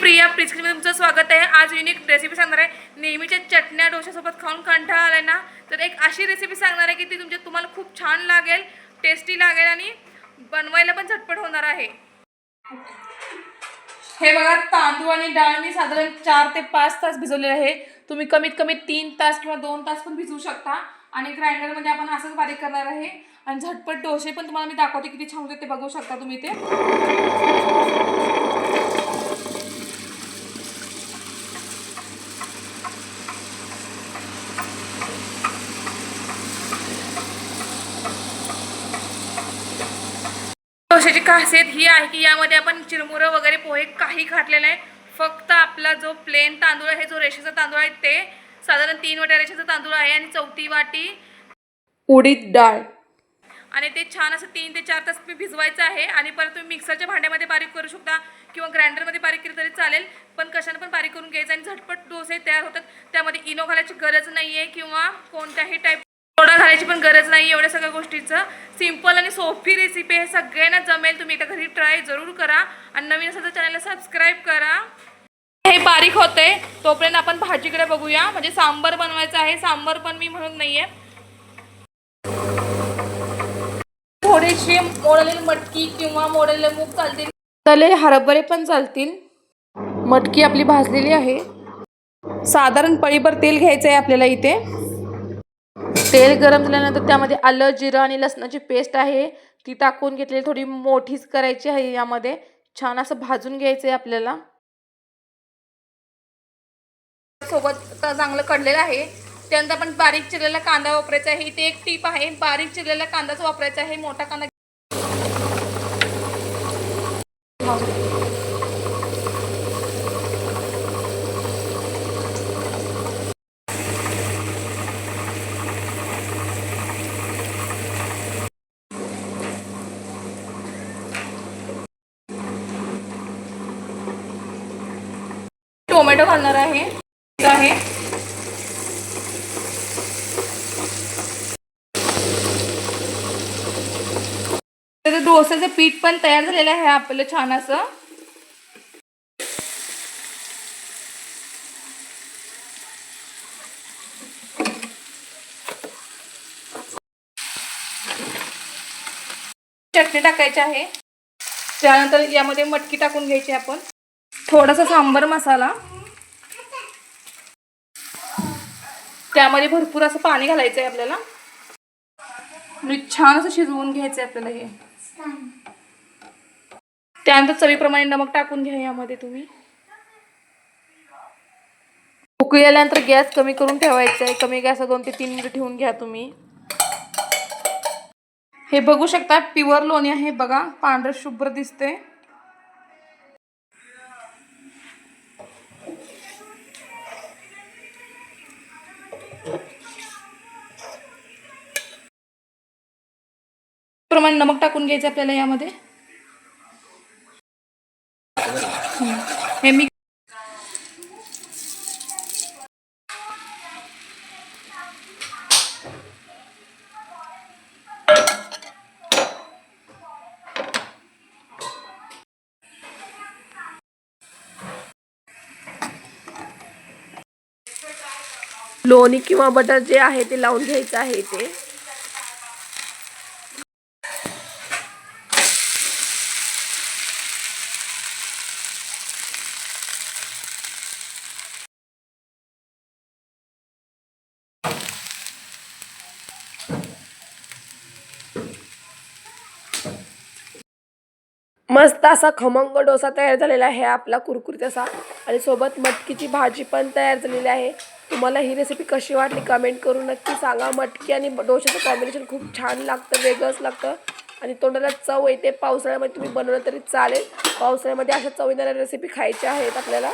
प्रिया प्रिस्क्रीमध्ये तुमचं स्वागत आहे. आज युनिक रेसिपी सांगणार आहे. नेहमीच्या चटण्या डोशासोबत खाऊन कंटाळा आलाय ना? तर एक अशी रेसिपी सांगणार आहे की ती तुमच्या तुम्हाला खूप छान लागेल टेस्टी लागेल आणि बनवायला पण झटपट होणार आहे. हे बघा तांदूळ आणि डाळ मी साधारण चार ते पाच तास भिजवलेले आहे. तुम्ही कमीत कमी तीन तास किंवा दोन तास पण भिजवू शकता. आणि ग्राइंडरमध्ये आपण असंच बारीक करणार आहे. आणि झटपट डोसे पण तुम्हाला मी दाखवते किती छान होते ते बघू शकता तुम्ही ते डोशाची खासियत ही आहे की यामध्ये आपण चिरमुरं वगैरे पोहे काही घातलेलं आहे. फक्त आपला जो प्लेन तांदूळ आहे जो रेषेचा तांदूळ आहे ते साधारण तीन वाट्या रेषेचा तांदूळ आहे आणि चौथी वाटी उडीद डाळ. आणि ते छान असं तीन ते चार तास तुम्ही भिजवायचं आहे आणि परत तुम्ही मिक्सरच्या भांड्यामध्ये बारीक करू शकता किंवा ग्राइंडरमध्ये बारीक केलं तरी चालेल पण कशानं पण बारीक करून घ्यायचं आणि झटपट डोसे तयार होतात. त्यामध्ये इनो घालायची गरज नाही आहे किंवा कोणत्याही टाईप सोडा घालायची पण गरज नाही एवढ्या सगळ्या गोष्टीचं. सिंपल आणि सोपी रेसिपी आहे सगळ्यांना जमेल. तुम्ही एकदा घरी ट्राय जरूर करा. आणि नवीन असेल तर चॅनलला सबस्क्राईब करा. हे बारीक होते तोपर्यंत आपण भाजीकडे बघूया. म्हणजे सांबर बनवायचं आहे. सांबर पण मी म्हणत नाहीये. थोडीशी मोडलेली मटकी किंवा मोडलेले मूग चालतील. तले हरभरे पण चालतील. मटकी आपली भाजलेली आहे. साधारण पळीभर तेल घ्यायचं आहे आपल्याला इथे. तेल गरम झाल्यानंतर त्यामध्ये आलं जिरं आणि लसणाची पेस्ट आहे. ती टाकून घेतलेली थोडी मोठीच करायची आहे यामध्ये. छान असं भाजून घ्यायचं आहे आपल्याला. सोबत चांगलं कडलेलं आहे. त्यानंतर आपण बारीक चिरलेला कांदा वापरायचा आहे. इथे एक टीप आहे. बारीक चिरलेला कांदाच वापरायचा आहे. मोठा कांदा टोमॅटो घालणार आहे. आहे. डोसाचं पीठ पण तयार झालेलं आहे आपलं छान असं. चटणी टाकायची आहे. त्यानंतर यामध्ये मटकी टाकून घ्यायची आपण. थोडासा सांबर मसाला. त्यामध्ये भरपूर असं पाणी घालायचं आहे आपल्याला. आणि छान असं शिजवून घ्यायचं आहे आपल्याला हे. त्यानंतर चवीप्रमाणे नमक टाकून घ्या यामध्ये तुम्ही. उकळी आल्यानंतर गॅस कमी करून ठेवायचा आहे कमी गॅस दोन ते तीन मिनिट ठेवून घ्या तुम्ही. हे बघू शकता प्युअर लोणी आहे. बघा पांढरं शुभ्र दिसते प्रमाणे नमक टाकून घ्यायचं आपल्याला यामध्ये? हे. मी लोणी किंवा बटर जे आहे ते लावून घ्यायचं आहे ते मस्त असा खमंग डोसा तयार झालेला आहे. आपला कुरकुरीत असा. आणि सोबत मटकीची भाजी पण तयार झालेली आहे. तुम्हाला ही रेसिपी कशी वाटली कमेंट करून नक्की सांगा. मटकी आणि डोशाचं कॉम्बिनेशन खूप छान लागतं वेगळंच लागतं. आणि तोंडाला चव येते. पावसाळ्यामध्ये तुम्ही बनवलं तरी चालेल. पावसाळ्यामध्ये अशा चव येणाऱ्या रेसिपी खायच्या आहेत आपल्याला.